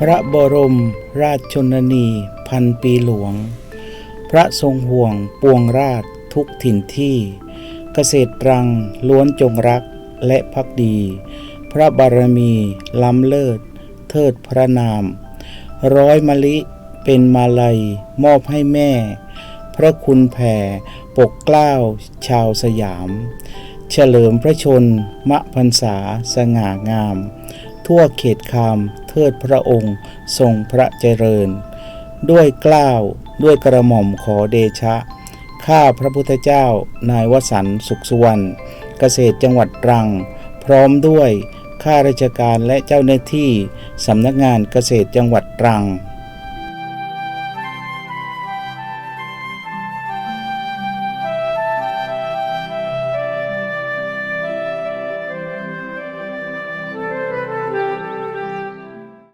พระบรมราชชนนี พันปีหลวง พระทรงห่วงปวงราชทุกถิ่นที่ เกษตรตรังล้วนจงรักและพักดี พระบารมีล้ำเลิศ เทิดพระนาม ร้อยมะลิเป็นมาลัยมอบให้แม่ พระคุณแผ่ปกเกล้าชาวสยาม เฉลิมพระชนมพรรษาสง่างาม ทั่วเขตคามเทิดพระองค์ทรงพระเจริญ ด้วยกล้าวด้วยกระหม่อมขอเดชะ ข้าพระพุทธเจ้านายวสันสุขสุวรรณเกษตรจังหวัดตรัง พร้อมด้วยข้าราชการและเจ้าหน้าที่สำนักงานเกษตรจังหวัดตรัง